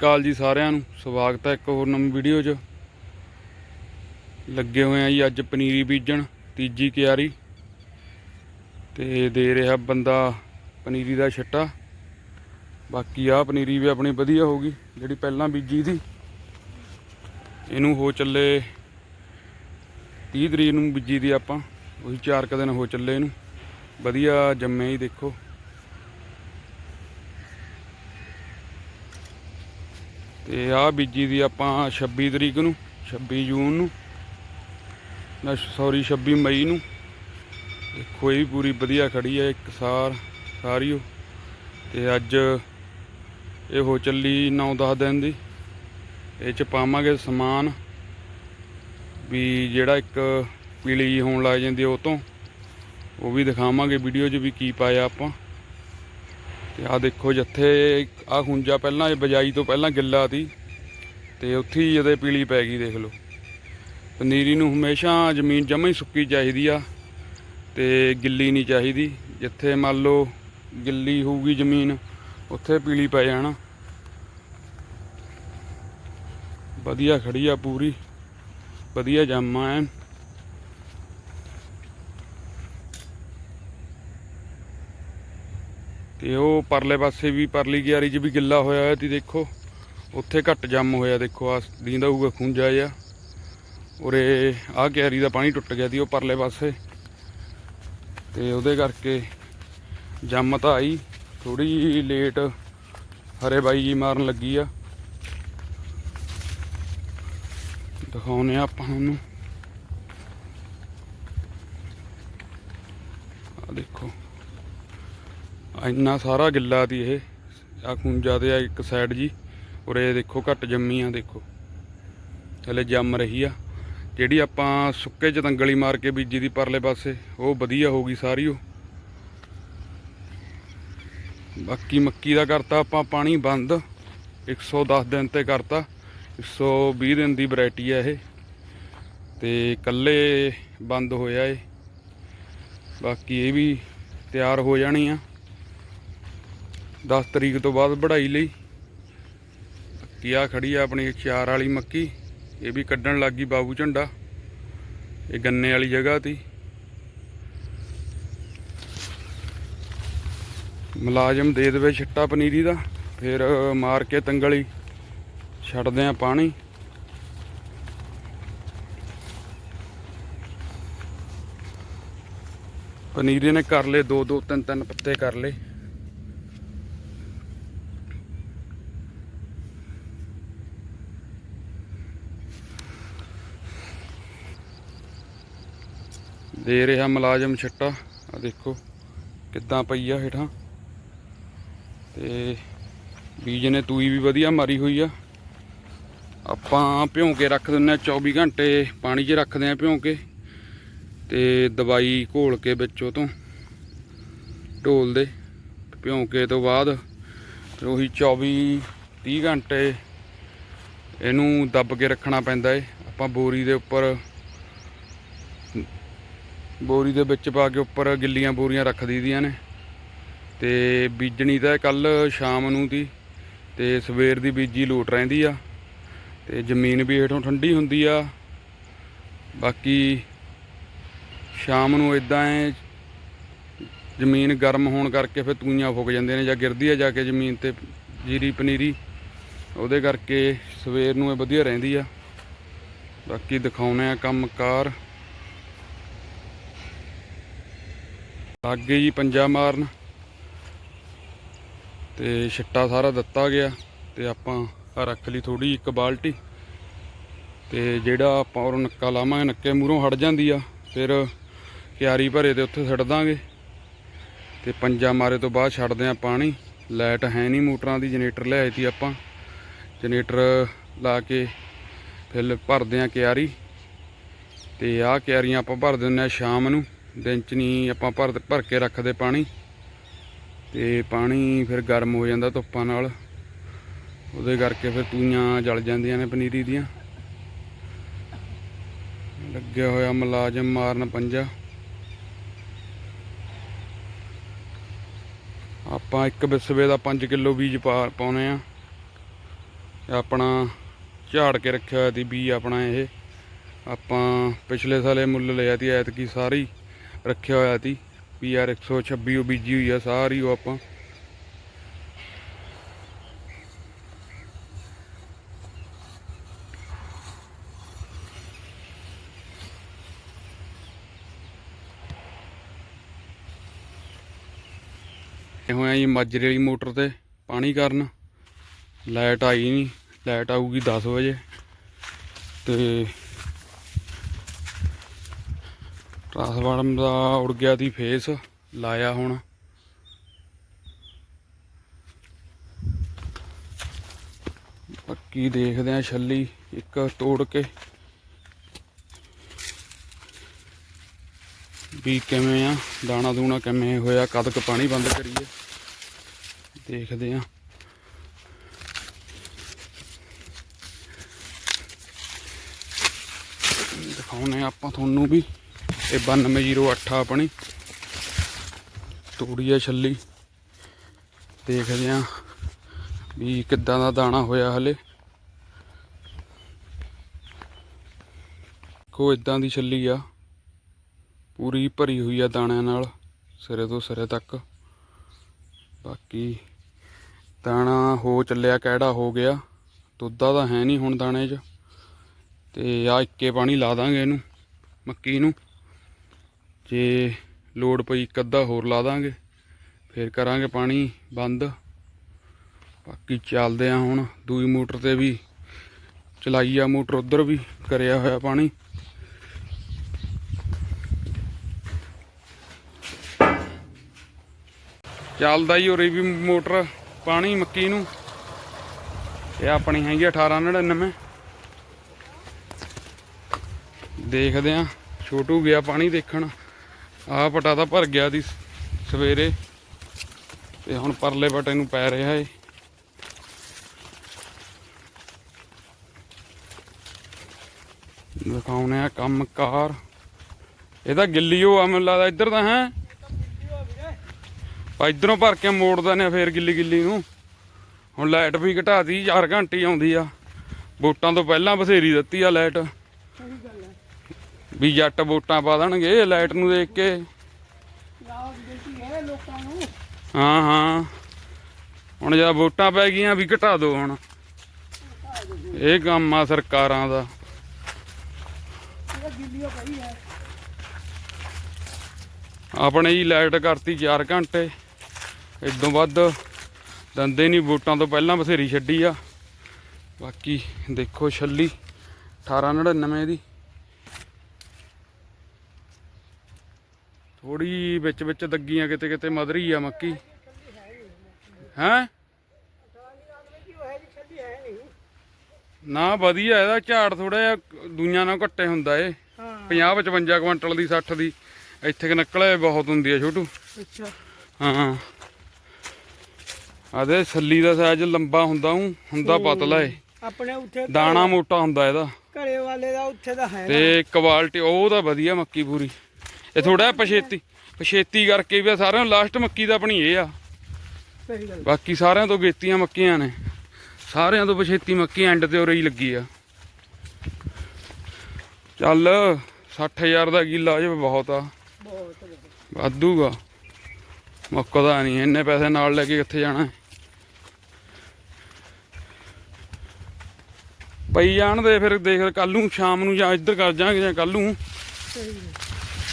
ਕਾਲ ਜੀ ਸਾਰਿਆਂ ਨੂੰ, ਸਵਾਗਤ ਹੈ ਇੱਕ ਹੋਰ ਨਵੀਂ ਵੀਡੀਓ 'ਚ। ਲੱਗੇ ਹੋਏ ਆ ਜੀ ਅੱਜ ਪਨੀਰੀ ਬੀਜਣ, ਤੀਜੀ ਕਿਆਰੀ। ਤੇ ਦੇ ਰਿਹਾ ਬੰਦਾ ਪਨੀਰੀ ਦਾ ਛੱਟਾ। ਬਾਕੀ ਆ ਪਨੀਰੀ ਵੀ ਆਪਣੀ ਵਧੀਆ ਹੋਗੀ ਜਿਹੜੀ ਪਹਿਲਾਂ ਬੀਜੀ ਸੀ। ਇਹਨੂੰ ਹੋ ਚੱਲੇ 30 ਤਰੀਕ ਨੂੰ ਬੀਜੀ ਦੀ ਆਪਾਂ, ਉਹੀ 4 ਕੁ ਦਿਨ ਹੋ ਚੱਲੇ ਇਹਨੂੰ। ਵਧੀਆ ਜੰਮੇ ਹੀ ਦੇਖੋ। ਤੇ ਆ ਬੀਜੀ ਦੀ ਆਪਾਂ 26 ਤਰੀਕ ਨੂੰ 26 ਜੂਨ ਨੂੰ, ਨਾ ਸੌਰੀ 26 ਮਈ ਨੂੰ। ਦੇਖੋ, ਇਹ ਵੀ ਪੂਰੀ ਵਧੀਆ ਖੜੀ ਹੈ, ਇੱਕ ਸਾਰ ਸਾਰੀ ਓ ਤੇ ਅੱਜ ਇਹ ਹੋ ਚੱਲੀ 9-10 ਦਿਨ ਦੀ। ਇਹ ਚ ਪਾਵਾਂਗੇ ਸਮਾਨ ਵੀ ਜਿਹੜਾ ਇੱਕ ਪੀਲੀ ਹੋਣ ਲੱਗ ਜਾਂਦੀ ਉਹ ਤੋਂ। ਉਹ ਵੀ ਦਿਖਾਵਾਂਗੇ ਵੀਡੀਓ 'ਚ ਵੀ ਕੀ ਪਾਇਆ ਆਪਾਂ। ਤੇ ਆ ਦੇਖੋ ਜਿੱਥੇ ਆ ਖੁੰਜਾ ਪਹਿਲਾਂ ਇਹ ਬਜਾਈ ਤੋਂ ਪਹਿਲਾਂ ਗਿੱਲਾ ਸੀ ਤੇ ਉੱਥੇ ਹੀ ਇਹਦੇ ਪੀਲੀ ਪੈ ਗਈ, ਦੇਖ ਲਓ। ਪਨੀਰੀ ਨੂੰ ਹਮੇਸ਼ਾ ਜ਼ਮੀਨ ਜਮਾਂ ਹੀ ਸੁੱਕੀ ਚਾਹੀਦੀ ਆ ਤੇ ਗਿੱਲੀ ਨਹੀਂ ਚਾਹੀਦੀ। ਜਿੱਥੇ ਮੰਨ ਲਓ ਗਿੱਲੀ ਹੋਊਗੀ ਜ਼ਮੀਨ, ਉੱਥੇ ਪੀਲੀ ਪੈ ਜਾਣਾ। ਵਧੀਆ ਖੜੀ ਆ ਪੂਰੀ, ਵਧੀਆ ਜਾਮਾ ਐ ਤੇ ਉਹ ਪਰਲੇ ਪਾਸੇ ਵੀ ਪਰਲੀ ਕਿਆਰੀ 'ਚ ਵੀ ਗਿੱਲਾ ਹੋਇਆ ਹੋਇਆ ਤੀ ਦੇਖੋ। ਉੱਥੇ ਘੱਟ ਜੰਮ ਹੋਇਆ, ਦੇਖੋ ਆ ਦੀਂਦਾ ਹੋਊਗਾ, ਖੁੰਝਾ ਜਿਹਾ। ਉਰੇ ਆਹ ਕਿਆਰੀ ਦਾ ਪਾਣੀ ਟੁੱਟ ਗਿਆ ਸੀ, ਉਹ ਪਰਲੇ ਪਾਸੇ। ਤੇ ਉਹਦੇ ਕਰਕੇ ਜੰਮ ਤਾਂ ਆਈ ਥੋੜੀ ਲੇਟ ਹਰੇ ਬਾਈ ਜੀ ਮਾਰਨ ਲੱਗੀ ਆ। ਦਿਖਾਉਨੇ ਆ ਆਪਾਂ ਨੂੰ ਆ ਦੇਖੋ ਆਹ ਇੰਨਾ ਸਾਰਾ ਗਿੱਲਾ ਤੀ ਇਹ। ਆ ਖੁੰਜਾ ਤੇ ਆ ਇੱਕ ਸਾਈਡ ਜੀ। ਉਰੇ ਦੇਖੋ ਘੱਟ ਜੰਮੀ ਆ, ਦੇਖੋ। ਹਲੇ ਜੰਮ ਰਹੀ ਆ। ਜਿਹੜੀ ਆਪਾਂ ਸੁੱਕੇ ਚ ਤੰਗਲੀ ਮਾਰ ਕੇ ਬੀਜੀ ਦੀ ਪਰਲੇ ਪਾਸੇ, ਉਹ ਵਧੀਆ ਹੋ ਗਈ ਸਾਰੀ ਉਹ। ਬਾਕੀ ਮੱਕੀ ਦਾ ਕਰਤਾ ਆਪਾਂ ਪਾਣੀ ਬੰਦ। 110 ਦਿਨ ਤੇ ਕਰਤਾ। 120 ਦਿਨ ਦੀ ਵੈਰਾਈਟੀ ਆ ਇਹ। ਤੇ ਕੱਲੇ ਬੰਦ ਹੋਇਆ ਏ ਬਾਕੀ ਇਹ ਵੀ ਤਿਆਰ ਹੋ ਜਾਣੀ ਆ। 10 ਤਰੀਕ ਤੋਂ ਬਾਅਦ ਵਢਾਈ ਲਈ। ਕੀ ਆ ਖੜੀ ਆ ਆਪਣੀ ਚਾਰ ਵਾਲੀ ਮੱਕੀ। ਇਹ ਵੀ ਕੱਢਣ ਲੱਗ ਗਈ ਬਾਬੂ ਝੰਡਾ। ਇਹ ਗੰਨੇ ਵਾਲੀ ਜਗ੍ਹਾ ਤੀ। ਮੁਲਾਜ਼ਮ ਦੇ ਦੇਵੇ ਛਿੱਟਾ ਪਨੀਰੀ ਦਾ, ਫਿਰ ਮਾਰ ਕੇ ਤੰਗਲੀ। ਛੱਡਦੇ ਆ ਪਾਣੀ। ਪਨੀਰੀ ਨੇ ਕਰ ਲਏ ਦੋ ਦੋ ਤਿੰਨ ਤਿੰਨ ਪੱਤੇ ਕਰ ਲਏ। ਦੇ ਰਿਹਾ ਮੁਲਾਜ਼ਮ ਛੱਟਾ। ਆ ਦੇਖੋ ਕਿੱਦਾਂ ਪਈ ਆ ਹੇਠਾਂ। ਤੇ ਬੀਜ ਨੇ ਤੂਈ ਵੀ ਵਧੀਆ ਮਾਰੀ ਹੋਈ ਆ। ਆਪਾਂ ਭਿਉਂ ਕੇ ਰੱਖ ਦਿੰਨੇ ਆ 24 ਘੰਟੇ, ਪਾਣੀ 'ਚ ਰੱਖਦੇ ਆ ਭਿਉਂ ਕੇ ਤੇ ਦਵਾਈ ਘੋਲ ਕੇ ਵਿੱਚ ਉਹ ਤੋਂ ਢੋਲ ਦੇ ਭਿਉਂ ਕੇ ਤੋਂ ਬਾਅਦ ਫਿਰ ਉਹੀ 24 30 ਘੰਟੇ ਇਹਨੂੰ ਦੱਬ ਕੇ ਰੱਖਣਾ ਪੈਂਦਾ ਏ। ਆਪਾਂ ਬੋਰੀ ਦੇ ਉੱਪਰ ਬੋਰੀ ਦੇ ਵਿੱਚ ਪਾ ਕੇ ਉੱਪਰ ਗਿੱਲੀਆਂ ਬੋਰੀਆਂ ਰੱਖ ਦਈਦੀਆਂ ਨੇ। ਤੇ ਬੀਜਣੀ ਤਾਂ ਕੱਲ ਸ਼ਾਮ ਨੂੰ ਦੀ ਤੇ ਸਵੇਰ ਦੀ ਬੀਜੀ ਲੋਟ ਰਹਿੰਦੀ ਆ। ਤੇ ਜ਼ਮੀਨ ਵੀ ਹੇਠੋਂ ਠੰਡੀ ਹੁੰਦੀ ਆ। ਬਾਕੀ ਸ਼ਾਮ ਨੂੰ ਇਦਾਂ ਐ ਜ਼ਮੀਨ ਗਰਮ ਹੋਣ ਕਰਕੇ ਫਿਰ ਤੂਈਆਂ ਫੁੱਕ ਜਾਂਦੀਆਂ ਨੇ ਜਾਂ ਗਿਰਦੀ ਆ ਜਾ ਕੇ ਜ਼ਮੀਨ ਤੇ ਜੀਰੀ ਪਨੀਰੀ। ਉਹਦੇ ਕਰਕੇ ਸਵੇਰ ਨੂੰ ਇਹ ਵਧੀਆ ਰਹਿੰਦੀ ਆ। ਬਾਕੀ ਦਿਖਾਉਣੇ ਆ ਕੰਮਕਾਰ। ਲੱਗ ਗਈ ਜੀ ਪੰਜਾ ਮਾਰਨ ਤੇ ਛਿੱਟਾ ਸਾਰਾ ਦਿੱਤਾ ਗਿਆ ਤੇ ਆਪਾਂ ਰੱਖ ਲਈ ਥੋੜੀ ਇੱਕ ਬਾਲਟੀ ਤੇ ਜਿਹੜਾ ਆਪਾਂ ਉਹ ਨੱਕਾ ਲਾਵਾਂਗੇ, ਨੱਕੇ ਮੂਹਰੋਂ ਹਟ ਜਾਂਦੀ ਆ, ਫਿਰ ਕਿਆਰੀ ਭਰੇ ਤੇ ਉੱਥੇ ਛੱਡ ਦਾਂਗੇ ਤੇ ਪੰਜਾ ਮਾਰੇ ਤੋਂ ਬਾਅਦ ਛੱਡਦੇ ਆ ਪਾਣੀ। ਲਾਈਟ ਹੈ ਨਹੀਂ ਮੋਟਰਾਂ ਦੀ, ਜਨਰੇਟਰ ਲਿਆਈ ਸੀ ਆਪਾਂ। ਜਨਰੇਟਰ ਲਾ ਕੇ ਫਿਰ ਭਰਦੇ ਆ ਕਿਆਰੀ ਤੇ ਆਹ ਕਿਆਰੀਆਂ ਆਪਾਂ ਭਰ ਦਿੰਦੇ ਆ ਸ਼ਾਮ ਨੂੰ। ਦਿਨ ਚ ਨਹੀਂ ਆਪਾਂ ਭਰ ਭਰ ਕੇ ਰੱਖਦੇ ਪਾਣੀ। ਤੇ ਪਾਣੀ ਫਿਰ ਗਰਮ ਹੋ ਜਾਂਦਾ ਧੁੱਪਾਂ ਨਾਲ। ਉਹਦੇ ਕਰਕੇ ਫਿਰ ਤੂਈਆਂ ਜਲ ਜਾਂਦੀਆਂ ਨੇ ਪਨੀਰੀ ਦੀਆਂ। ਲੱਗਿਆ ਹੋਇਆ ਮੁਲਾਜ਼ਮ ਮਾਰਨ ਪੰਜਾ। ਆਪਾਂ ਇੱਕ ਬਿਸਵੇ ਦਾ 5 ਕਿਲੋ ਬੀਜ ਪਾ ਪਾਉਨੇ ਆ। ਆਪਣਾ ਝਾੜ ਕੇ ਰੱਖਿਆ ਹੋਇਆ ਸੀ ਬੀਜ ਆਪਣਾ ਇਹ। ਆਪਾਂ ਪਿਛਲੇ ਸਾਲੇ ਮੁੱਲ ਲਿਆ ਤੀ ਐਤਕੀ ਸਾਰੀ। ਰੱਖਿਆ ਹੋਇਆ ਸੀ। ਪੀਆਰ 126 ਉਹ ਬੀਜੀ ਹੋਈ ਆ, ਸਾਰੀ ਉਹ ਆਪਾਂ। ਇਹ ਹੋਇਆ ਜੀ ਮਾਜਰੇ ਵਾਲੀ ਮੋਟਰ ਤੇ ਪਾਣੀ ਕਰਨ। ਲਾਈਟ ਆਈ ਨਹੀਂ, ਲਾਈਟ ਆਊਗੀ 10 ਵਜੇ। ਤੇ ਟਰਾਂਸਫਾਰਮ ਦਾ ਉੜ ਗਿਆ ਦੀ ਫੇਸ, ਲਾਇਆ ਹੁਣ। ਬਾਕੀ ਦੇਖਦੇ ਆ ਛੱਲੀ, ਇੱਕ ਤੋੜ ਕੇ। ਵੀ ਕਿਵੇਂ ਆ, ਦਾਣਾ ਦੂਣਾ ਕਿਵੇਂ ਹੋਇਆ ਕਦ ਕ ਪਾਣੀ ਬੰਦ ਕਰੀਏ। ਦੇਖਦੇ ਆ। ਦਿਖਾਉਨੇ ਆ ਆਪਾਂ ਤੁਹਾਨੂੰ ਵੀ। ਇਹ 9208 ਆਪਣੀ। ਤੂੜੀ ਆ ਛੱਲੀ। ਦੇਖਦੇ ਆ ਵੀ ਕਿੱਦਾਂ ਦਾ ਦਾਣਾ ਹੋਇਆ ਹਲੇ। ਕੋ ਇਦਾਂ ਦੀ ਛੱਲੀ ਆ। ਪੂਰੀ ਭਰੀ ਹੋਈ ਆ ਦਾਣਿਆਂ ਨਾਲ, ਸਿਰੇ ਤੋਂ ਸਿਰੇ ਤੱਕ। ਬਾਕੀ ਦਾਣਾ ਹੋ ਚੱਲਿਆ ਕਿਹੜਾ ਹੋ ਗਿਆ। ਦੁੱਧਾ ਤਾਂ ਹੈ ਨਹੀਂ ਹੁਣ ਦਾਣੇ 'ਚ। ਤੇ ਆ ਇੱਕੇ ਪਾਣੀ ਲਾ ਦਾਂਗੇ ਇਹਨੂੰ, ਮੱਕੀ ਨੂੰ। ਜੇ ਲੋੜ ਪਈ ਇੱਕ ਅੱਧਾ ਹੋਰ ਲਾ ਦਾਂਗੇ, ਫਿਰ ਕਰਾਂਗੇ ਪਾਣੀ ਬੰਦ। ਬਾਕੀ ਚੱਲਦੇ ਆ ਹੁਣ, ਦੂਈ ਮੋਟਰ ਤੇ ਵੀ ਚਲਾਈ ਆ ਮੋਟਰ, ਉਧਰ ਵੀ ਕਰਿਆ ਹੋਇਆ ਪਾਣੀ। ਚੱਲਦਾ ਹੀ ਉਰੇ ਵੀ ਮੋਟਰ, ਪਾਣੀ ਮੱਕੀ ਨੂੰ। ਇਹ ਆਪਣੀ ਹੈਗੀ 1899 ਦੇਖਦੇ ਆ, ਛੋਟੂ ਗਿਆ ਪਾਣੀ ਦੇਖਣ। ਆਹ ਪਟਾ ਤਾਂ ਭਰ ਗਿਆ ਦੀ ਸਵੇਰੇ ਤੇ ਹੁਣ ਪਰਲੇ ਪਟੇ ਨੂੰ ਪੈ ਰਿਹਾ ਏ। ਦਿਖਾਉਣੇ ਆ ਕੰਮ ਕਾਰ ਇਹ ਗਿੱਲੀ ਹੋ ਆ, ਮੈਨੂੰ ਲੱਗਦਾ ਇੱਧਰ ਤਾਂ ਹੈ। ਪਾ ਇਧਰੋਂ ਭਰ ਕੇ ਮੋੜਦਾ ਨੇ ਫੇਰ ਗਿੱਲੀ ਗਿੱਲੀ ਨੂੰ। ਹੁਣ ਲਾਈਟ ਵੀ ਘਟਾਤੀ 4 ਘੰਟੇ ਆਉਂਦੀ ਆ। ਵੋਟਾਂ ਤੋਂ ਪਹਿਲਾਂ ਬਥੇਰੀ ਦਿੱਤੀ ਆ ਲਾਈਟ। ਵੀ ਜੱਟ ਵੋਟਾਂ ਪਾ ਦੇਣਗੇ ਲਾਈਟ ਨੂੰ ਦੇਖ ਕੇ। ਹਾਂ ਹਾਂ। ਹੁਣ ਜਦ ਵੋਟਾਂ ਪੈ ਗਈਆਂ ਵੀ ਘਟਾ ਦਿਓ ਹੁਣ। ਇਹ ਕੰਮ ਆ ਸਰਕਾਰਾਂ ਦਾ। ਆਪਣੇ ਜੀ ਲਾਈਟ ਕਰਤੀ 4 ਘੰਟੇ। ਇਦੋਂ ਵੱਧ ਦੰਦੇ ਨਹੀਂ, ਵੋਟਾਂ ਤੋਂ ਪਹਿਲਾਂ ਬਥੇਰੀ ਛੱਡੀ ਆ। ਬਾਕੀ ਦੇਖੋ ਛੱਲੀ 1899 ਦੀ। ਥੋੜੀ ਵਿੱਚ ਵਿੱਚ ਦੱਗੀਆਂ ਕਿਤੇ ਕਿਤੇ ਮਧਰੀ ਆ ਮੱਕੀ। ਹੈਂ? ਨਾ ਵਧੀਆ ਇਹਦਾ ਝਾੜ ਥੋੜਾ ਜਿਹਾ ਦੂਈਆਂ ਨਾਲ ਘੱਟੇ ਹੁੰਦਾ ਏ। 50 55 ਕੁਇੰਟਲ ਦੀ 60 ਦੀ ਇੱਥੇ ਕਿ ਨਿਕਲੇ ਬਹੁਤ ਹੁੰਦੀ ਆ ਛੋਟੂ। ਅੱਛਾ। ਹਾਂ ਆਦੇ ਛੱਲੀ ਦਾ ਸਾਈਜ਼ ਲੰਬਾ ਹੁੰਦਾ ਹੂੰ ਹੁੰਦਾ ਪਤਲਾ ਏ। ਆਪਣੇ ਉੱਥੇ ਦਾਣਾ ਮੋਟਾ ਹੁੰਦਾ ਇਹਦਾ। ਘਰੇ ਵਾਲੇ ਦਾ ਉੱਥੇ ਦਾ ਹੈ ਤੇ ਕੁਆਲਿਟੀ ਉਹ ਤਾਂ ਵਧੀਆ ਮੱਕੀ ਪੂਰੀ। ਇਹ ਥੋੜਾ ਪਛੇਤੀ ਪਛੇਤੀ ਕਰਕੇ ਵੀ ਸਾਰਿਆਂ ਨੂੰ ਲਾਸਟ ਮੱਕੀ ਦਾ ਆਪਣੀ ਇਹ ਆ। ਸਹੀ ਗੱਲ। ਬਾਕੀ ਸਾਰਿਆਂ ਤੋਂ ਗੇਤੀਆਂ ਮੱਕੀਆਂ ਨੇ। ਸਾਰਿਆਂ ਤੋਂ ਪਛੇਤੀ ਮੱਕੀ ਐਂਡ ਤੇ ਉਰੇ ਹੀ ਲੱਗੀ ਆ। ਚੱਲ 60000 ਦਾ ਕਿੱਲਾ ਜੇ ਬਹੁਤ ਆ। ਬਹੁਤ ਵਾਧੂਗਾ ਮੁੱਕਦਾ ਨਹੀਂ ਇੰਨੇ ਪੈਸੇ ਨਾਲ ਲੈ ਕੇ ਕਿੱਥੇ ਜਾਣਾ? ਪਈ ਜਾਣ ਦੇ ਫਿਰ ਦੇਖ ਕੱਲ ਨੂੰ ਸ਼ਾਮ ਨੂੰ ਜਾਂ ਇੱਧਰ ਕਰ ਜਾਾਂਗੇ ਜਾਂ ਕੱਲ ਨੂੰ। ਸਹੀ ਗੱਲ।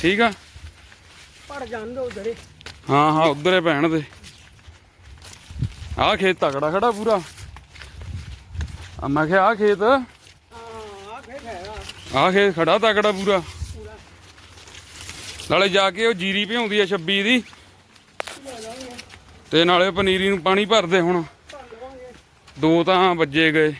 ਠੀਕ ਆ? ਪੜ ਜਾਣ ਦੋ ਉਧਰੇ। ਹਾਂ ਹਾਂ ਉਧਰੇ ਪੈਣ ਦੇ। ਆਹ ਖੇਤ ਤਕੜਾ ਖੜਾ ਪੂਰਾ। ਆ ਮੈਂ ਕਿਹਾ ਆਹ ਖੇਤ? ਹਾਂ ਆ ਖੇਤ ਹੈਗਾ। ਆਹ ਖੇਤ ਖੜਾ ਤਕੜਾ ਪੂਰਾ। ਨਾਲੇ ਜਾ ਕੇ ਉਹ ਜੀਰੀ ਭਿਉਂਦੀ ਆ 26 ਦੀ। ਤੇ ਨਾਲੇ ਪਨੀਰੀ ਨੂੰ ਪਾਣੀ ਭਰਦੇ ਹੁਣ। ਦੋ ਤਾਂ ਵੱਜੇ ਗਏ।